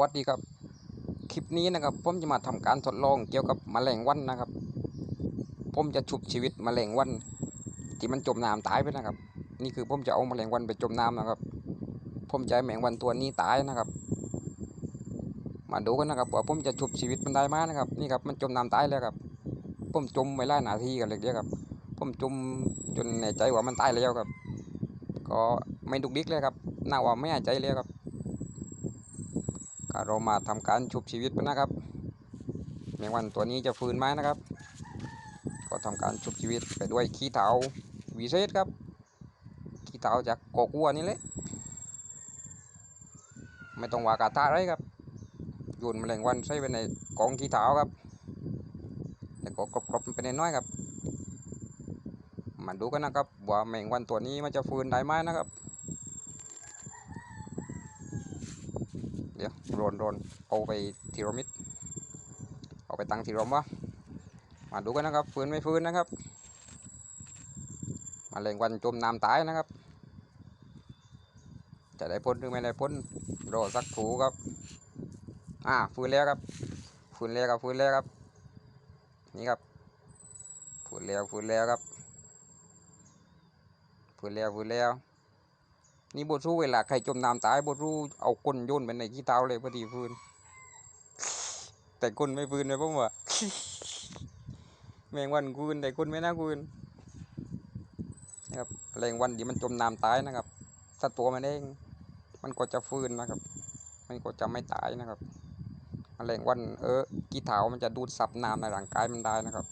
วัสดีครับ คลิปนี้นะครับผมจะมาทำการทดลองเกี่ยวกับแมลงวันนะครับ ผมจะชุบชีวิตแมลงวัน ที่มันจมน้ำตายไปนะครับ นี่คือผมจะเอาแมลงวันไปจมน้ำนะครับ ผมจะให้แมลงวันตัวนี้ตายนะครับ มาดูกันนะครับว่าผมจะชุบชีวิตมันได้ไหมนะครับ นี่ครับมันจมน้ำตายแล้วครับ ผมจมไว้หลายนาทีกันเลยเดียวครับ ผมจมจนแน่ใจว่ามันตายแล้วครับ ก็ไม่ดุกดิกเลยครับน่าว่าไม่หายใจเลยครับ เรามาทำการชุบชีวิตมันนะครับแมงวันตัวนี้จะฟื้นไหมนะครับ ก็ทำการชุบชีวิตไปด้วยขี้เถาวิเศษครับขี้เถาจากกกวัวนี่แหละไม่ต้องว่ากาตาอะไรครับโยนแมลงวันใส่ไปในกองขี้เถาครับแล้วก็กรบๆมันไปน้อยครับมาดูกันนะครับว่าแมงวันตัวนี้มันจะฟื้นได้ไหมนะครับ ดี๋ยวโรนโรนเอาไปทีโรมิดเอาไปตั้งทีโรมวะมาดูกันนะครับฟื้นไม่ฟื้นนะครับ มาแรงวันจมน้ำตายนะครับ จะได้พ้นหรือไม่ได้พ้นรอสักครู่ครับอ่าฟื้นแล้วครับฟื้นแล้วครับฟื้นแล้วครับ นี่ครับฟื้นแล้วฟื้นแล้วครับฟื้นแล้วฟื้นแล้ว นี่บทรู้เวลาใครจมน้ำตายบทรู้เอาก้นโยนไปในขี้เตาเลยพอดีฟื้น แต่ก้นไม่ฟื้นเลยผมว่าแมงวันฟื้นแต่ก้นไม่น่าฟื้นนะครับแรงวันที่มันจมน้ำตายนะครับถ้าตัวมันเองมันก็จะฟื้นนะครับ มันก็จะไม่ตายนะครับแมลงวันเออขี้เถามันจะดูดซับน้ำในร่างกายมันได้นะครับ